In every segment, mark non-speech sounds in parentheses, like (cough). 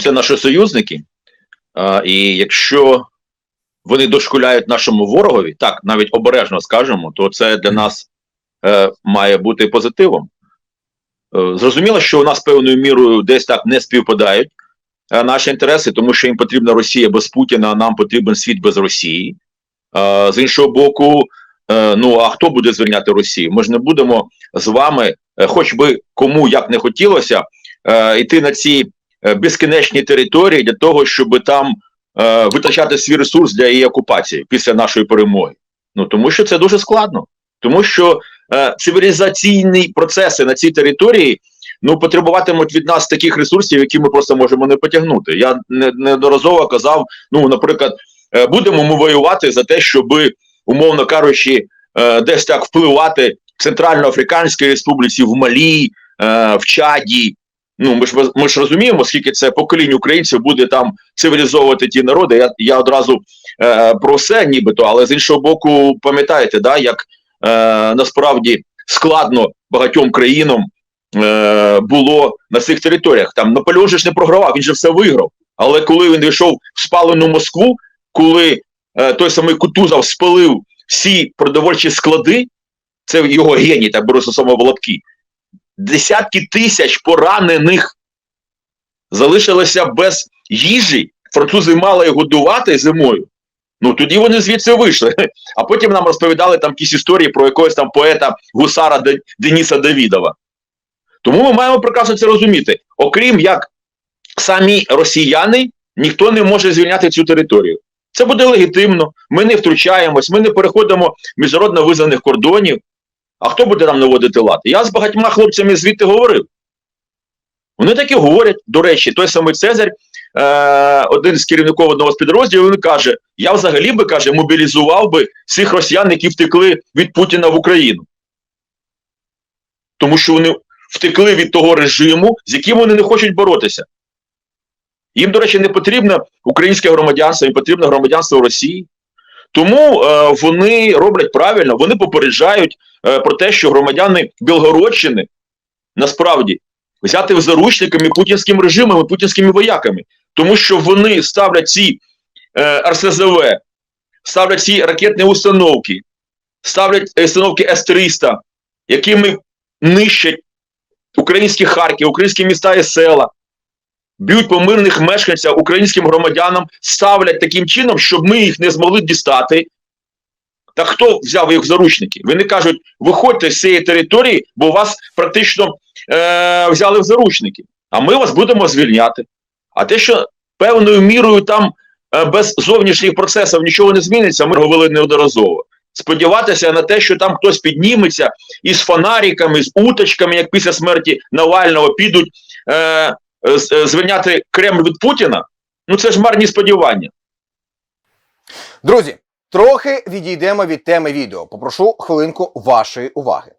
Це наші союзники. А, і якщо вони дошкуляють нашому ворогові, так навіть обережно скажемо, то це для нас е, має бути позитивом. Е, зрозуміло, що у нас певною мірою десь так не співпадають е, наші інтереси, тому що їм потрібна Росія без Путіна, а нам потрібен світ без Росії. Е, з іншого боку, е, ну а хто буде звільняти Росію? Ми ж не будемо з вами, е, хоч би кому як не хотілося, е, йти на ці безкінечні території для того, щоб там е, витрачати свій ресурс для її окупації після нашої перемоги. Ну тому що це дуже складно, тому що е, цивілізаційні процеси на цій території ну потребуватимуть від нас таких ресурсів, які ми просто можемо не потягнути. Я не- неодноразово казав: ну, наприклад, е, будемо ми воювати за те, щоби, умовно кажучи, е, десь так впливати в Центральноафриканській Республіці, в Малі, е, в Чаді. Ну, ми ж ми ж розуміємо, скільки це поколінь українців буде там цивілізовувати ті народи. Я, я одразу е, про все, нібито, але з іншого боку, пам'ятаєте, да, як е, насправді складно багатьом країнам е, було на цих територіях. Там Наполеон же ж не програвав, він же все виграв. Але коли він вийшов в спалену Москву, коли е, той самий Кутузов спалив всі продовольчі склади, це його геній, так беру саме в лапки, десятки тисяч поранених залишилися без їжі. Французи мали годувати зимою. Ну тоді вони звідси вийшли. (laughs) А потім нам розповідали там якісь історії про якогось там поета гусара Де- Дениса Давідова. Тому ми маємо прекрасно це розуміти. Окрім як самі росіяни, ніхто не може звільняти цю територію. Це буде легітимно. Ми не втручаємось, ми не переходимо міжнародно визнаних кордонів. А хто буде нам наводити лад? Я з багатьма хлопцями звідти говорив. Вони таки говорять, до речі, той самий Цезарь, е, один з керівників одного з підрозділів, він каже: я взагалі би каже, мобілізував би всіх росіян, які втекли від Путіна в Україну. Тому що вони втекли від того режиму, з яким вони не хочуть боротися. Їм, до речі, не потрібно українське громадянство, їм потрібно громадянство Росії. Тому е, вони роблять правильно, вони попереджають е, про те, що громадяни Білгородщини насправді взяти заручниками путінським режимом і путінськими вояками, тому що вони ставлять ці е, РСЗВ, ставлять ці ракетні установки, ставлять е, установки С-300, якими нищать українські Харків, українські міста і села, б'ють по мирних мешканцях, українським громадянам, ставлять таким чином, щоб ми їх не змогли дістати. Та хто взяв їх в заручники? Вони кажуть, виходьте з цієї території, бо вас практично е- взяли в заручники, а ми вас будемо звільняти. А те, що певною мірою там е, без зовнішніх процесів нічого не зміниться, ми говорили неодноразово. Сподіватися на те, що там хтось підніметься із фонариками, з уточками, як після смерті Навального, підуть е- звільняти Кремль від Путіна, ну це ж марні сподівання. Друзі, трохи відійдемо від теми відео. Попрошу хвилинку вашої уваги.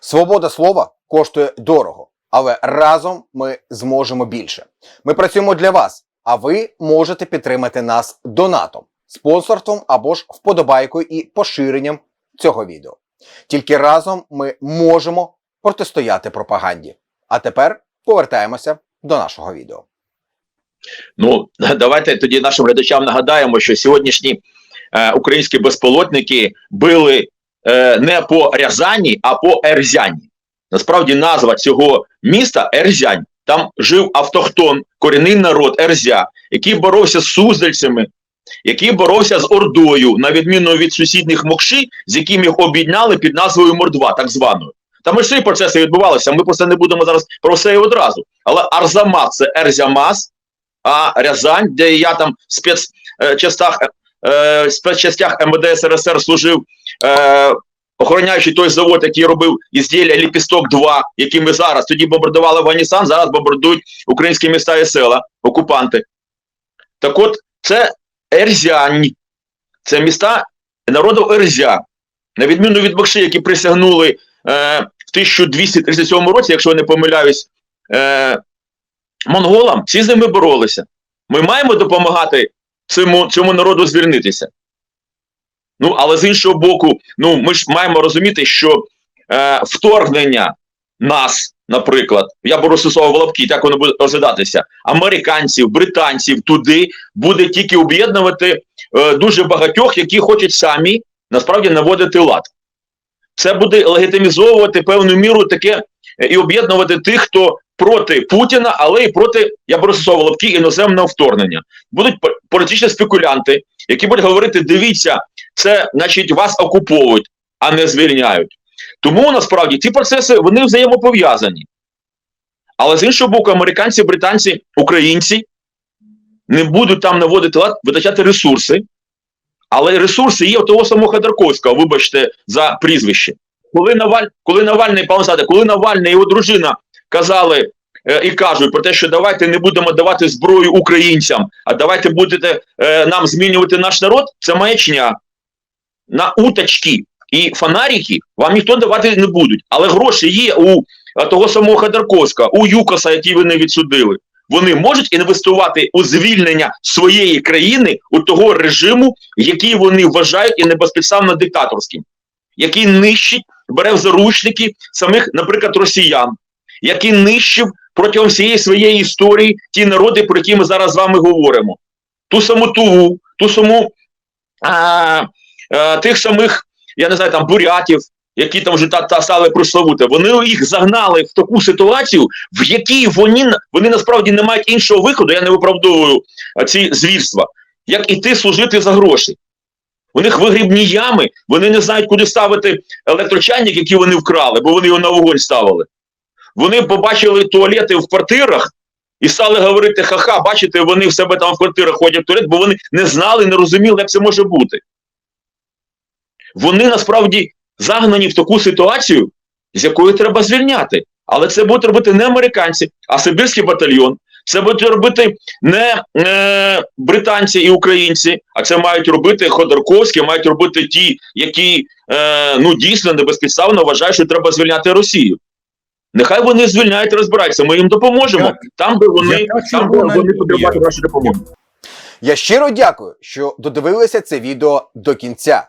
Свобода слова коштує дорого, але разом ми зможемо більше. Ми працюємо для вас, а ви можете підтримати нас донатом, спонсорством або ж вподобайкою і поширенням цього відео. Тільки разом ми можемо протистояти пропаганді. А тепер повертаємося до нашого відео. Ну, (laughs) давайте тоді нашим глядачам нагадаємо, що сьогоднішні е, українські безполотники били е, не по Рязані, а по Ерзяні. Насправді назва цього міста Ерзянь. Там жив автохтон, корінний народ Ерзя, який боровся з суздальцями, який боровся з Ордою, на відміну від сусідніх Мокши, з якими їх об'єднали під назвою Мордва, так званою. Там і всі процеси відбувалися. Ми просто не будемо зараз про все і одразу. Але Арзамас це Ерзямас, а Рязань, де я там в спецчастях, е, спецчастях МВД СРСР служив, е, охороняючи той завод, який робив ізділля Ліпісток 2, який ми зараз тоді бомбардували Афганістан, зараз бомбардують українські міста і села, окупанти. Так от, це Ерзянь, це міста народу Ерзя. На відміну від Бакши, які присягнули е, в 1237 році, якщо я не помиляюсь, е, монголам, всі з ними боролися. Ми маємо допомагати цьому, цьому народу звільнитися. Ну, але з іншого боку, ну ми ж маємо розуміти, що е, вторгнення нас наприклад, я беру стосовно лапки, так воно буде розглядатися, американців, британців туди буде тільки об'єднувати е, дуже багатьох, які хочуть самі насправді наводити лад. Це буде легітимізовувати певну міру таке е, і об'єднувати тих, хто проти Путіна, але і проти, я стосовно лапки, іноземного вторгнення. Будуть політичні спекулянти, які будуть говорити: дивіться, це значить вас окуповують, а не звільняють. Тому насправді ці процеси вони взаємопов'язані. Але з іншого боку, американці, британці, українці не будуть там наводити лад, витрачати ресурси. Але ресурси є у того самого Ходорковського, вибачте, за прізвище. Коли Наваль, коли Навальний, пане коли Навальний і його дружина казали е, і кажуть про те, що давайте не будемо давати зброю українцям, а давайте будете е, нам змінювати наш народ, це маячня. На уточки і фонарики вам ніхто давати не будуть. Але гроші є у того самого Ходорковського, у Юкоса, який вони відсудили. Вони можуть інвестувати у звільнення своєї країни у того режиму, який вони вважають і небезпідставно диктаторським, який нищить, бере в заручники самих, наприклад, росіян, який нищив протягом всієї своєї історії ті народи, про які ми зараз з вами говоримо. Ту саму Туву, ту саму а, а, тих самих, я не знаю, там бурятів, які там вже та, та стали прославути, вони їх загнали в таку ситуацію, в якій вони, вони насправді не мають іншого виходу, я не виправдовую ці звірства, як іти служити за гроші. У них вигрібні ями, вони не знають, куди ставити електрочайник, який вони вкрали, бо вони його на вогонь ставили. Вони побачили туалети в квартирах і стали говорити: ха-ха, бачите, вони в себе там в квартирах ходять в туалет, бо вони не знали, не розуміли, як це може бути. Вони насправді загнані в таку ситуацію, з якої треба звільняти. Але це будуть робити не американці, а Сибірський батальйон. Це будуть робити не е, британці і українці, а це мають робити Ходорковські, мають робити ті, які е, ну дійсно небезпідставно вважають, що треба звільняти Росію. Нехай вони звільняють розбираються. Ми їм допоможемо Як- там, де вони, там, де вони потребують нашої допомоги. Я щиро дякую, що додивилися це відео до кінця.